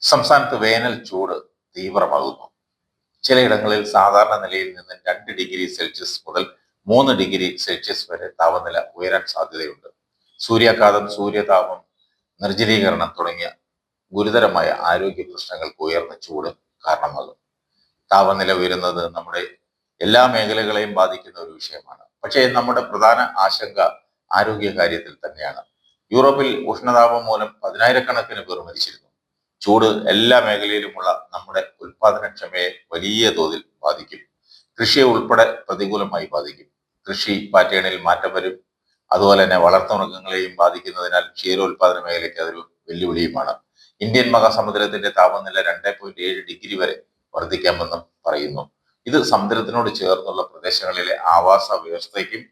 സംസ്ഥാനത്ത് വേനൽ ചൂട് തീവ്രമാകുന്നു. ചിലയിടങ്ങളിൽ സാധാരണ നിലയിൽ നിന്ന് രണ്ട് ഡിഗ്രി സെൽഷ്യസ് മുതൽ മൂന്ന് ഡിഗ്രി സെൽഷ്യസ് വരെ താപനില ഉയരാൻ സാധ്യതയുണ്ട്. സൂര്യാഘാതം സൂര്യതാപം നിർജലീകരണം തുടങ്ങിയ ഗുരുതരമായ ആരോഗ്യ പ്രശ്നങ്ങൾക്ക് ഉയർന്ന ചൂട് കാരണമാകും. താപനില ഉയരുന്നത് നമ്മുടെ എല്ലാ മേഖലകളെയും ബാധിക്കുന്ന ഒരു വിഷയമാണ്. പക്ഷേ നമ്മുടെ പ്രധാന ആശങ്ക ആരോഗ്യ കാര്യത്തിൽ തന്നെയാണ്. യൂറോപ്പിൽ ഉഷ്ണതാപം മൂലം പതിനായിരക്കണക്കിന് പേർ മരിച്ചിരുന്നു. ചൂട് എല്ലാ മേഖലയിലുമുള്ള നമ്മുടെ ഉൽപാദനക്ഷമയെ വലിയ തോതിൽ ബാധിക്കും. കൃഷിയെ ഉൾപ്പെടെ പ്രതികൂലമായി ബാധിക്കും. കൃഷി പാറ്റേണിൽ മാറ്റം വരും. അതുപോലെ തന്നെ വളർത്തുമൃഗങ്ങളെയും ബാധിക്കുന്നതിനാൽ ക്ഷീരോത്പാദന മേഖലയ്ക്ക് അതൊരു വെല്ലുവിളിയുമാണ്. ഇന്ത്യൻ മഹാസമുദ്രത്തിന്റെ താപനില രണ്ട് പോയിന്റ് ഏഴ് ഡിഗ്രി വരെ വർദ്ധിക്കാമെന്നും പറയുന്നു. ഇത് സമുദ്രത്തിനോട് ചേർന്നുള്ള പ്രദേശങ്ങളിലെ ആവാസ വ്യവസ്ഥയ്ക്കും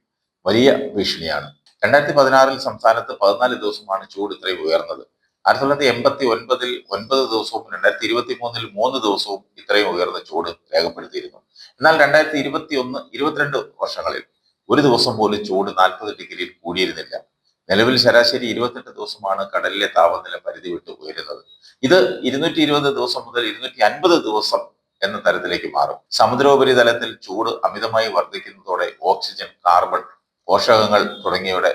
വലിയ ഭീഷണിയാണ്. രണ്ടായിരത്തി പതിനാറിൽ സംസ്ഥാനത്ത് പതിനാല് ദിവസമാണ് ചൂട് ഇത്രയും ഉയർന്നത്. ആയിരത്തി തൊള്ളായിരത്തി എൺപത്തി ഒൻപതിൽ ഒൻപത് ദിവസവും രണ്ടായിരത്തി ഇരുപത്തി മൂന്നിൽ മൂന്ന് ദിവസവും ഇത്രയും ഉയർന്ന ചൂട് രേഖപ്പെടുത്തിയിരുന്നു. എന്നാൽ രണ്ടായിരത്തി ഇരുപത്തി ഒന്ന് ഇരുപത്തിരണ്ട് വർഷങ്ങളിൽ ഒരു ദിവസം പോലും ചൂട് നാൽപ്പത് ഡിഗ്രിയിൽ കൂടിയിരുന്നില്ല. നിലവിൽ ശരാശരി ഇരുപത്തെട്ട് ദിവസമാണ് കടലിലെ താപനില പരിധി വിട്ട് ഉയരുന്നത്. ഇത് ഇരുന്നൂറ്റി ഇരുപത് ദിവസം മുതൽ ഇരുന്നൂറ്റി അൻപത് ദിവസം എന്ന തരത്തിലേക്ക് മാറും. സമുദ്രോപരിതലത്തിൽ ചൂട് അമിതമായി വർദ്ധിക്കുന്നതോടെ ഓക്സിജൻ കാർബൺ പോഷകങ്ങൾ തുടങ്ങിയവയുടെ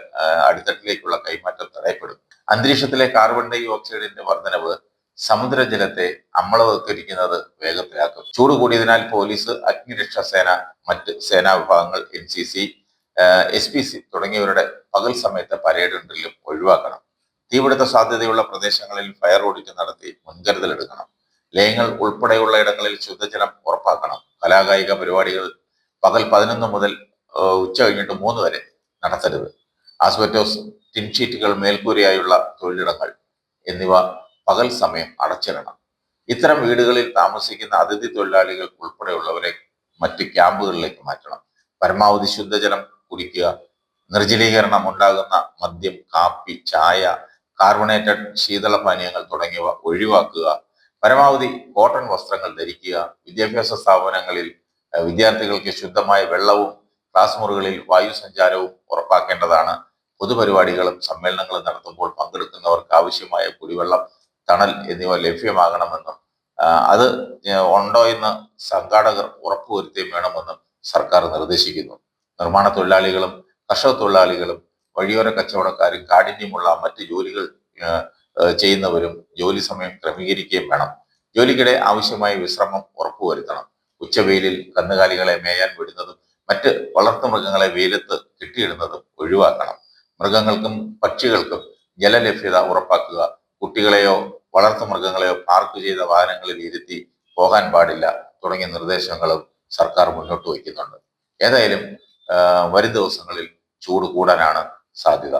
അടിത്തട്ടിലേക്കുള്ള കൈമാറ്റം തടയപ്പെടും. അന്തരീക്ഷത്തിലെ കാർബൺ ഡൈ ഓക്സൈഡിന്റെ വർധനവ് സമുദ്രജലത്തെ അമ്ലവത്കരിക്കുന്നത് വേഗത്തിലാക്കും. ചൂട് കൂടിയതിനാൽ പോലീസ് അഗ്നിരക്ഷാ സേന മറ്റ് സേനാ വിഭാഗങ്ങൾ N C C S P C തുടങ്ങിയവരുടെ പകൽ സമയത്തെ പരേഡ് ഒഴിവാക്കണം. തീപിടുത്ത സാധ്യതയുള്ള പ്രദേശങ്ങളിൽ ഫയർ ഓഡിറ്റ് നടത്തി മുൻകരുതൽ എടുക്കണം. ലയങ്ങൾ ഉൾപ്പെടെയുള്ള ഇടങ്ങളിൽ ശുദ്ധജലം ഉറപ്പാക്കണം. കലാകായിക പരിപാടികൾ പകൽ പതിനൊന്ന് മുതൽ ഉച്ച കഴിഞ്ഞിട്ട് മൂന്ന് വരെ നടത്തരുത്. ആസ്ബറ്റോസ് ടിൻഷീറ്റുകൾ മേൽക്കൂരയായുള്ള തൊഴിലിടങ്ങൾ എന്നിവ പകൽ സമയം അടച്ചിടണം. ഇത്തരം വീടുകളിൽ താമസിക്കുന്ന അതിഥി തൊഴിലാളികൾ ഉൾപ്പെടെയുള്ളവരെ മറ്റ് ക്യാമ്പുകളിലേക്ക് മാറ്റണം. പരമാവധി ശുദ്ധജലം കുടിക്കുക നിർജലീകരണം ഉണ്ടാകുന്ന മദ്യം കാപ്പി ചായ കാർബണേറ്റഡ് ശീതളപാനീയങ്ങൾ തുടങ്ങിയവ ഒഴിവാക്കുക പരമാവധി കോട്ടൺ വസ്ത്രങ്ങൾ ധരിക്കുക വിദ്യാഭ്യാസ സ്ഥാപനങ്ങളിൽ വിദ്യാർത്ഥികൾക്ക് ശുദ്ധമായ വെള്ളവും ക്ലാസ് മുറികളിൽ വായു സഞ്ചാരവും ഉറപ്പാക്കേണ്ടതാണ്. പൊതുപരിപാടികളും സമ്മേളനങ്ങളും നടത്തുമ്പോൾ പങ്കെടുക്കുന്നവർക്ക് ആവശ്യമായ കുടിവെള്ളം തണൽ എന്നിവ ലഭ്യമാകണമെന്നും അത് ഉണ്ടോ എന്ന് സംഘാടകർ ഉറപ്പുവരുത്തുകയും വേണമെന്നും സർക്കാർ നിർദ്ദേശിക്കുന്നു. നിർമ്മാണ തൊഴിലാളികളും കർഷക തൊഴിലാളികളും വഴിയോര കച്ചവടക്കാരും കാഠിന്യമുള്ള മറ്റ് ജോലികൾ ചെയ്യുന്നവരും ജോലി സമയം ക്രമീകരിക്കുകയും വേണം. ജോലിക്കിടെ ആവശ്യമായ വിശ്രമം ഉറപ്പുവരുത്തണം. ഉച്ചവെയിലിൽ കന്നുകാലികളെ മേയാൻ വിടുന്നതും മറ്റ് വളർത്തുമൃഗങ്ങളെ വെയിലത്ത് കെട്ടിയിടുന്നതും ഒഴിവാക്കണം. മൃഗങ്ങൾക്കും പക്ഷികൾക്കും ജലലഭ്യത ഉറപ്പാക്കുക. കുട്ടികളെയോ വളർത്തു മൃഗങ്ങളെയോ പാർക്ക് ചെയ്ത വാഹനങ്ങളിൽ ഇരുത്തി പോകാൻ പാടില്ല തുടങ്ങിയ നിർദ്ദേശങ്ങളും സർക്കാർ മുന്നോട്ട് വയ്ക്കുന്നുണ്ട്. ഏതായാലും വരും ദിവസങ്ങളിൽ ചൂട് കൂടാനാണ് സാധ്യത.